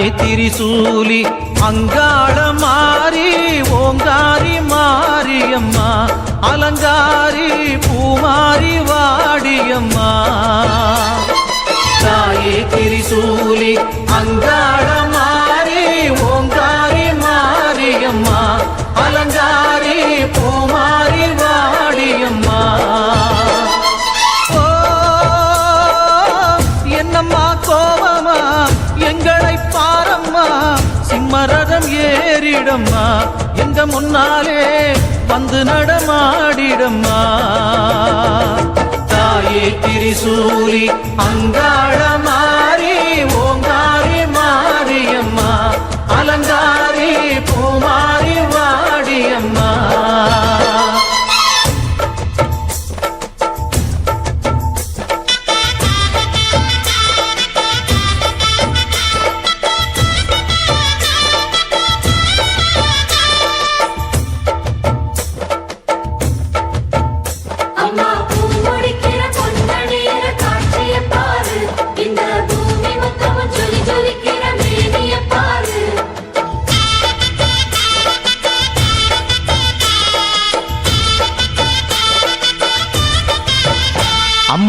தாயே திரிசூலி அங்காள மாறி ஓங்காரி மாரியம்மா அலங்காரி பூமாரி வாடியம்மா தாயே திரிசூலி அங்காள ஏறிடம்மா எங்க முன்னாலே வந்து நடமாடிடம்மா. தாயே திரிசூலி அங்காள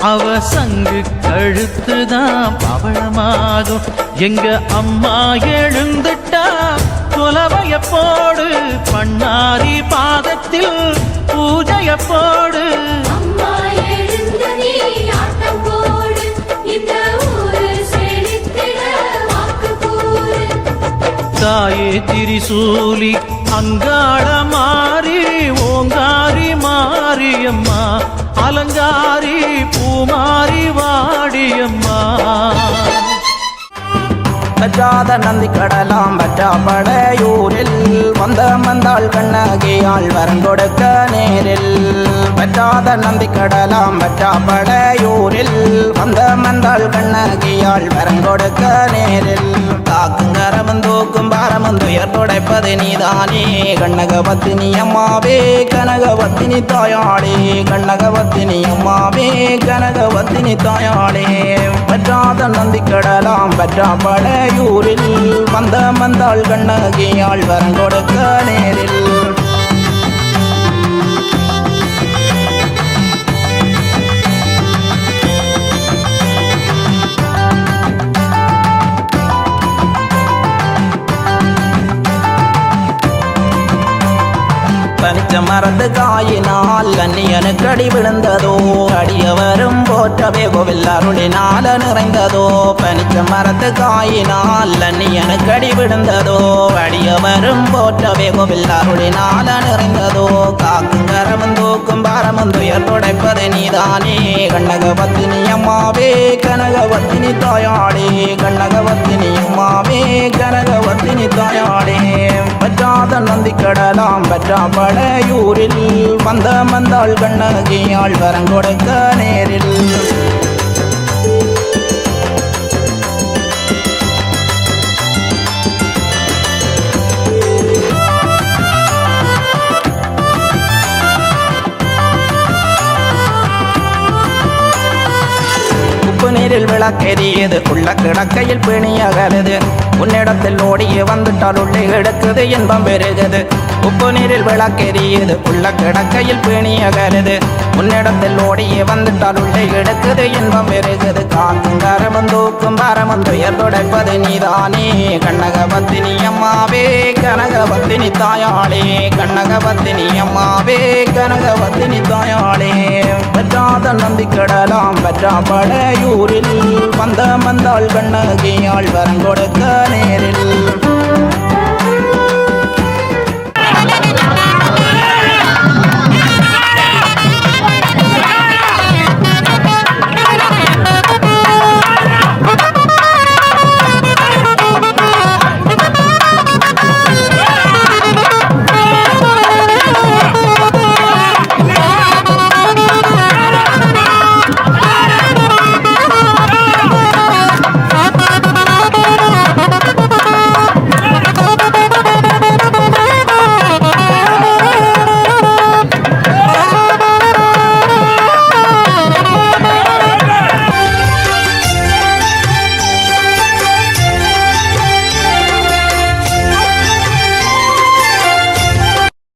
அவ சங்கு கழுத்துதான் பவளமாகும். எங்க அம்மா எழுந்துட்டா குலவைய போடு பண்ணாரி பாதத்தில் பூஜைய போடு. தாயே திரிசூலி அங்காள மாறி ஓங்காரி மாரியம்மா. அலங்காரி பூமாரி வாடியம்மா. பற்றாத நந்தி கடலாம் பற்றாப்படையூரில் வந்த மந்தாள் கண்ணகியால் வரம் கொடுக்க நேரில். பற்றாத நந்தி கடலாம் பற்றாப்படையூரில் வந்த மந்தாள் கண்ணகியால் வரம் கொடுக்க நேரில். தூக்கும் துயர் துடைப்பது நீதானே. கண்ணகபத்தினி அம்மாவே கனகபத்தினி தாயாளே. கண்ணகபத்தினி அம்மாவே கனகபத்தினி தாயாளே. பற்றாத நந்தி கடலாம் பற்றா படையூரில் வந்த மந்தாள் கண்ணகியாள் வரங்கொடுக்க நேரில். நினைச்ச மறந்து காயினால் கண்ணியனுக்கு அடி விழுந்ததோ? அடியவரும் போற்றவே கோவில் அருளினால நிறைந்ததோ? பனிச்ச மறந்து காயினால் கண்ணியனுக்கு அடி விழுந்ததோ? அடியவரும் போற்றவே கோவில் அருளினால நிறைந்ததோ? காக்கும் கரமும் தூக்கும் பாரமும் துயர் துடைப்பது நீதானே? கண்ணகபத்தினி அம்மாவே கனகவத்தினி தாயாடே கண்ணகவத்தினி அம்மாவே கனகவத்தினி தாயாடே பற்றாத நந்தி கடலாம் பற்றா படையூரில் வந்த மந்தாள் கண்ணகியால் வரம் நேரில். உப்பு நீரில் விளக்கெறியது. உள்ள கிடக்கையில் பிணியகலது உன்னிடத்தில் ஓடியே வந்துட்டால் உள்ளே எடுக்குது இன்பம் பெருகுது. உப்பு நீரில் விளக்கெரியது உள்ள கிடக்கையில் பிணியகலது உன்னிடத்தில் ஓடியே வந்துட்டால் உள்ளே எடுக்குது இன்பம் பெருகுது. காக்கும் கரமும் தூக்கும் பரமும் துயர் துடைப்பது நீதானே. கண்ணகபத்தினி அம்மாவே கனகபத்தினி தாயாளே. கண்ணகபத்தினி அம்மாவே கனகபத்தினி தாயாளே. பற்றாத நம்பிக்கடலாம். பற்றா படையூரில் வந்த மந்தாள் கண்ணகியாள் வரங்கொடுக்க நேரில்.